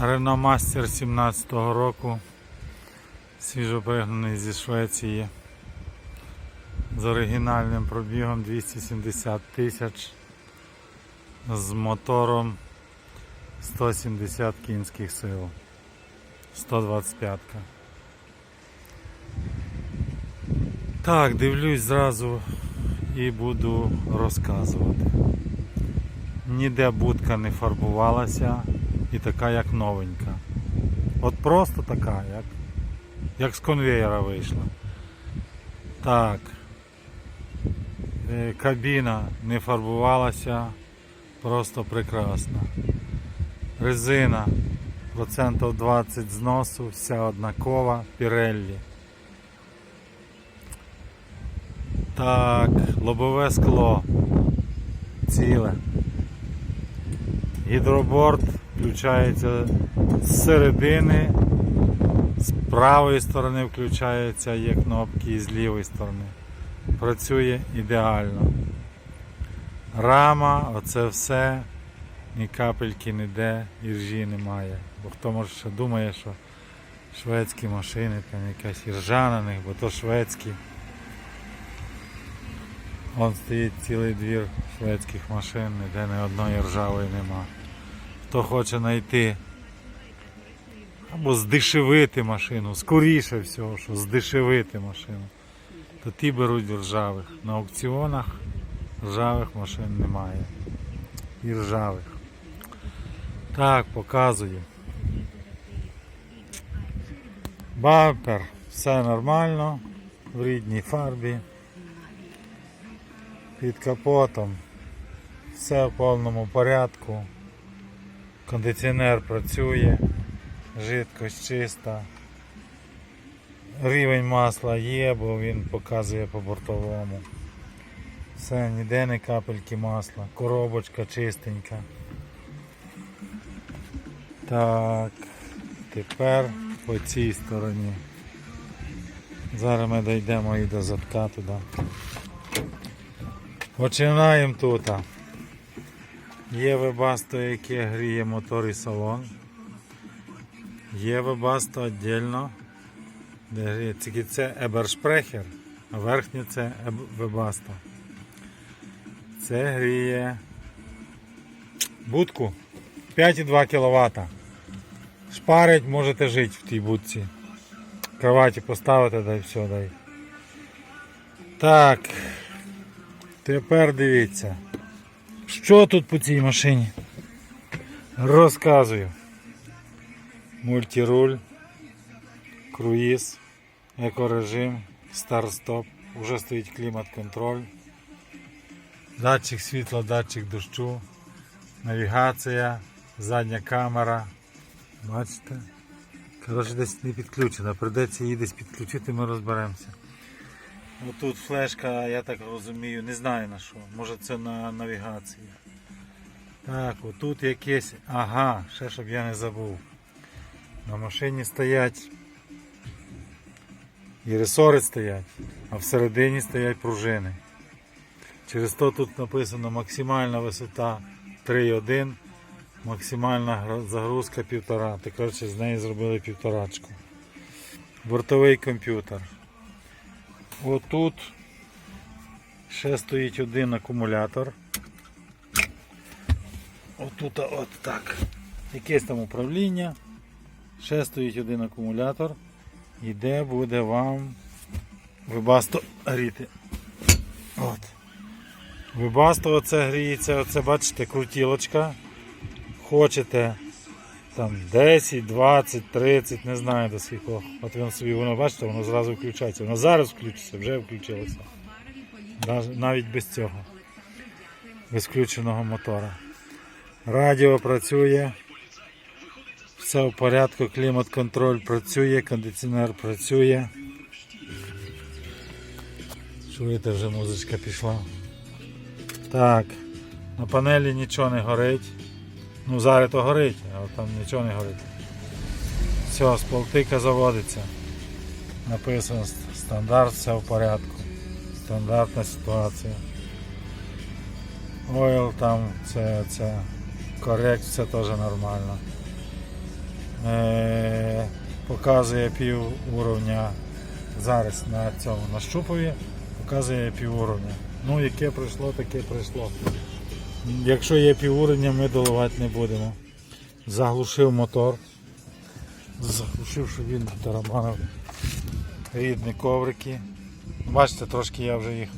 Renault Master 17-го року. Свіжо пригнаний зі Швеції. З оригінальним пробігом 270 тисяч. З мотором 170 кінських сил. 125. Так, дивлюсь зразу і буду розказувати. Ніде будка не фарбувалася і така як новенька. От просто така, як, як з конвейера вийшла. Так. Е, Кабіна не фарбувалася, просто прекрасна. Резина процентів 20 зносу, вся однакова, Pirelli. Так, лобове скло ціле. Гідроборд включається з середини, з правої сторони включається, є кнопки і з лівої сторони. Працює ідеально. Рама, оце все, ні капельки ніде, іржі немає. Бо хто може ще думає, що шведські машини, там якась іржа на них, бо то шведські. Вон стоїть цілий двір шведських машин, ніде ні одної ржавої нема. Хто хоче знайти або здешевити машину, скоріше всього, що здешевити машину, то ті беруть ржавих. На аукціонах ржавих машин немає. І ржавих. Так, показую. Бампер, все нормально, в рідній фарбі. Під капотом. Все в повному порядку. Кондиціонер працює, жидкость чиста. Рівень масла є, бо він показує по бортовому. Все, ніде не капельки масла. Коробочка чистенька. Так, тепер по цій стороні. Зараз ми дійдемо і до задка туди. Починаємо тут. Є вебасто, яке гріє мотор і салон. Є вебасто віддільно, де гріє тільки це Ебершпрехер, а верхнє це вебасто. Це гріє будку 5,2 кВт. Шпарить можете жити в тій будці. Кроваті поставити, дай все дай. Так. Тепер дивіться, що тут по цій машині? Розказую. Мультируль, круїз, екорежим, старт-стоп, вже стоїть клімат-контроль, датчик світла, датчик дощу, навігація, задня камера. Бачите? Коротше, десь не підключена, прийдеться її десь підключити, ми розберемося. Отут флешка, я так розумію, не знаю на що. Може це на навігації. Так, отут якесь. Ага, ще щоб я не забув. На машині стоять і ресори стоять, а всередині стоять пружини. Через то тут написано максимальна висота 3,1, максимальна загрузка 1,5. Так коротше з неї зробили півторачку. Бортовий комп'ютер. Отут ще стоїть один акумулятор. Отут от так. Якесь там управління. Ще стоїть один акумулятор. І де буде вам вибасто гріти. От. Вибасто оце гріється, оце бачите, крутілочка. Хочете там 10, 20, 30, не знаю до скількох. От воно собі, воно бачите, воно зразу включається. Воно зараз включиться, вже включилося. Навіть без цього. Без включеного мотора. Радіо працює. Все в порядку, клімат-контроль працює, кондиціонер працює. Чуєте, вже музичка пішла. Так, на панелі нічого не горить. Ну зараз то горить, але там нічого не горить. Все, сполтика заводиться. Написано ст- стандарт, все в порядку. Стандартна ситуація. Ойл там, це, це корект, все теж нормально. Е, показує пів уровня зараз на цьому на щупові, показує пів уровня. Ну, яке пройшло, таке пройшло. Якщо є пів уровня, ми доливати не будемо. Заглушив мотор. Заглушив, щоб він тарабанив рідні коврики. Бачите, трошки я вже їх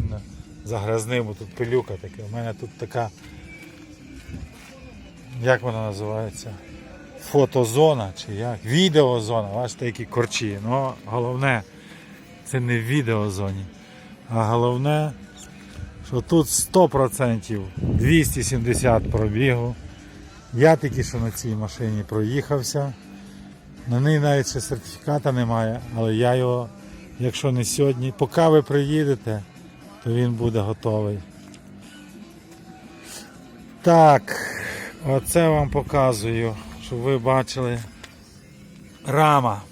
загрязнив, бо тут пилюка така. У мене тут така, як вона називається? Фотозона чи як? Відеозона. Бачите, які корчі. Ну, головне, це не в відеозоні. А головне, що тут 100% 270 пробігу. Я тільки що на цій машині проїхався. На неї навіть ще сертифіката немає, але я його, якщо не сьогодні, поки ви приїдете, то він буде готовий. Так, оце вам показую, щоб ви бачили рама.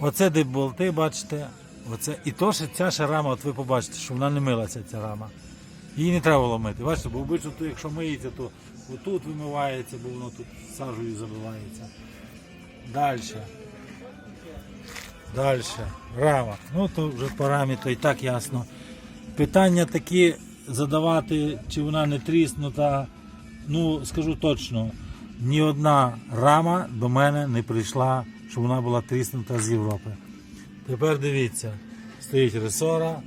Оце де болти, бачите. Оце. І то, що ця ще рама, от ви побачите, що вона не милася ця рама. Її не треба було мити. Бачите, бо обично, то, якщо миється, то отут вимивається, бо воно тут сажею забивається. Далі. Далі. Рама. Ну то вже по рамі, то і так ясно. Питання такі задавати, чи вона не тріснута. Ну, скажу точно, ні одна рама до мене не прийшла, щоб вона була тріснута з Європи. Тепер дивіться, стоїть ресора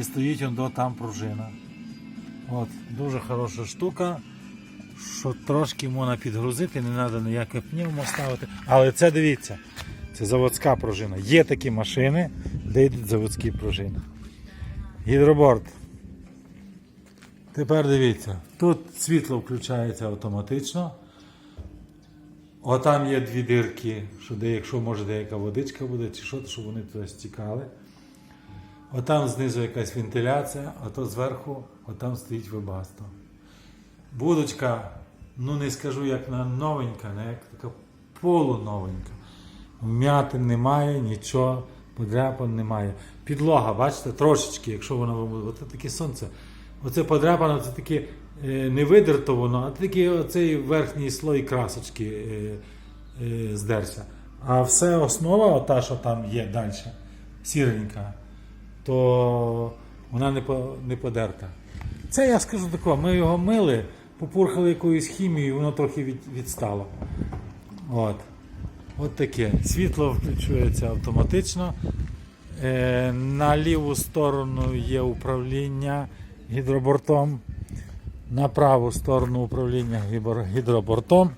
і стоїть он там пружина. От, дуже хороша штука, що трошки можна підгрузити, не треба ніяке пневмо ставити. Але це дивіться, це заводська пружина. Є такі машини, де йдуть заводські пружини. Гідроборд. Тепер дивіться, тут світло включається автоматично. Отам є дві дирки, що де, якщо може деяка водичка буде, чи що, то щоб вони туди стікали. Отам знизу якась вентиляція, а то зверху, отам стоїть вебасто. Будочка, ну не скажу як на новенька, не як така полуновенька. Вмятин немає, нічого, подряпин немає. Підлога, бачите, трошечки, якщо вона буде. Оце таке сонце. Оце подряпано, це таке е, не видерто воно, а такий оцей верхній слой красочки е, е, здерся. А все основа, ота, що там є далі, сіренька, то вона не, не подерта. Це я скажу тако, ми його мили, попурхали якоюсь хімією, воно трохи від, відстало. От. От таке. Світло включується автоматично. Е, на ліву сторону є управління гідробортом. На праву сторону управління гідробортом.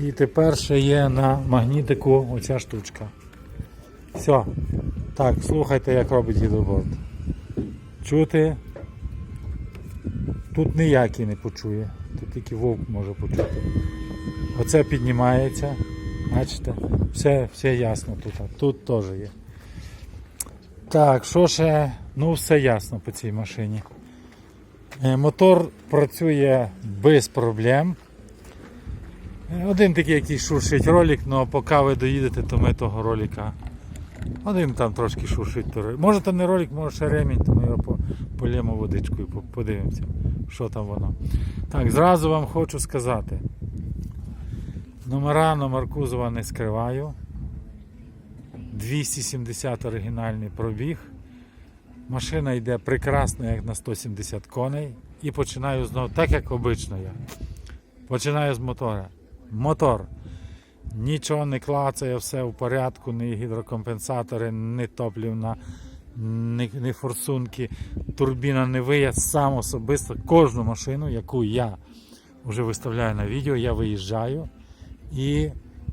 І тепер ще є на магнітику оця штучка. Все. Так, слухайте, як робить гідроборд. Чути. Тут ніякий не почує. Тут тільки вовк може почути. Оце піднімається. Бачите? Все, все ясно тут. Тут теж є. Так, що ще? Ну, все ясно по цій машині. Е, Мотор працює без проблем. Е, Один такий, який шуршить ролик, але поки ви доїдете, то ми того ролика. Один там трошки шуршить. Може то не ролик, може ще ремінь, то ми його по- полємо водичкою, по- подивимося, що там воно. Так, зразу вам хочу сказати. Номера номер кузова не скриваю. 270 оригінальний пробіг. Машина йде прекрасно, як на 170 коней. І починаю знову, так як обично я. Починаю з мотора. Мотор. Нічого не клацає, все в порядку, ні гідрокомпенсатори, ні топлівна, ні, ні форсунки, турбіна не виє. Сам особисто кожну машину, яку я вже виставляю на відео, я виїжджаю. І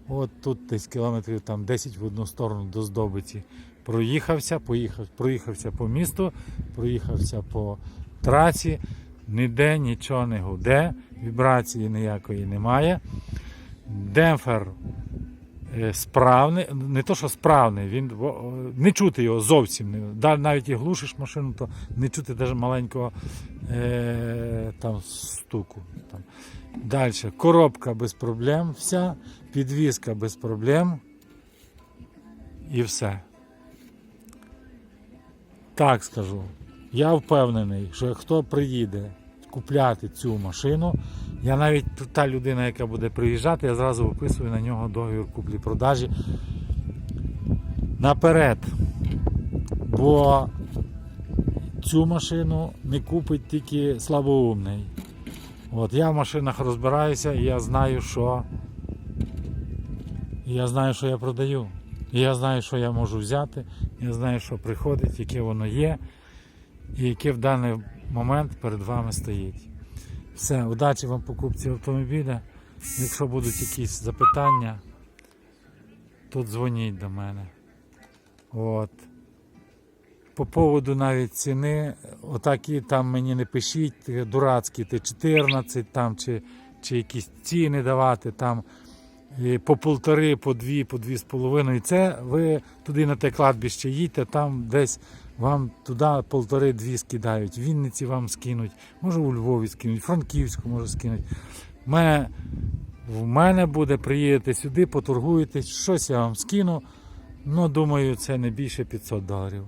от тут десь кілометрів там 10 в одну сторону до здобиті. Проїхався, поїхав, проїхався по місту, проїхався по трасі, ніде нічого не гуде, вібрації ніякої немає. Демпфер е, справний, не то, що справний, він не чути його зовсім. Навіть і глушиш машину, то не чути навіть маленького е, там, стуку. Там. Далі. Коробка без проблем, вся, підвізка без проблем. І все. Так скажу. Я впевнений, що хто приїде купляти цю машину, Я навіть та людина, яка буде приїжджати, я зразу виписую на нього договір куплі-продажі наперед. Бо цю машину не купить тільки слабоумний. От я в машинах розбираюся і я знаю, що я знаю, що я продаю. Я знаю, що я можу взяти, я знаю, що приходить, яке воно є, і яке в даний момент перед вами стоїть. Все, удачі вам покупці автомобіля. Якщо будуть якісь запитання, то дзвоніть до мене. От. По поводу навіть ціни, отакі там мені не пишіть, дурацькі, ти 14 там, чи, чи якісь ціни давати там по полтори, по дві, по дві з половиною. Це ви туди на те кладбище їдьте, там десь вам туди полтори-дві скидають. В Вінниці вам скинуть, може у Львові скинуть, Франківську може скинуть. В мене, в мене буде, приїдете сюди, поторгуєтесь, щось я вам скину. Ну, думаю, це не більше 500 доларів.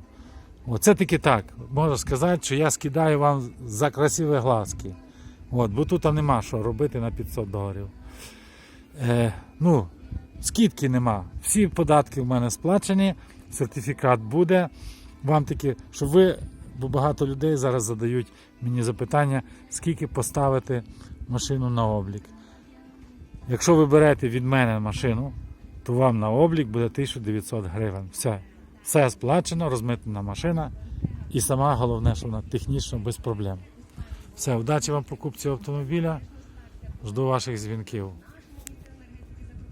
Оце таки так. Можу сказати, що я скидаю вам за красиві глазки. От, бо тут нема що робити на 500 доларів. Е, ну, скидки нема. Всі податки в мене сплачені, сертифікат буде. Вам таки, щоб ви, бо багато людей зараз задають мені запитання, скільки поставити машину на облік. Якщо ви берете від мене машину, то вам на облік буде 1900 гривень. Все. Все сплачено, розмитнена машина. І сама головне, що вона технічно без проблем. Все, удачі вам покупці автомобіля. Жду ваших дзвінків.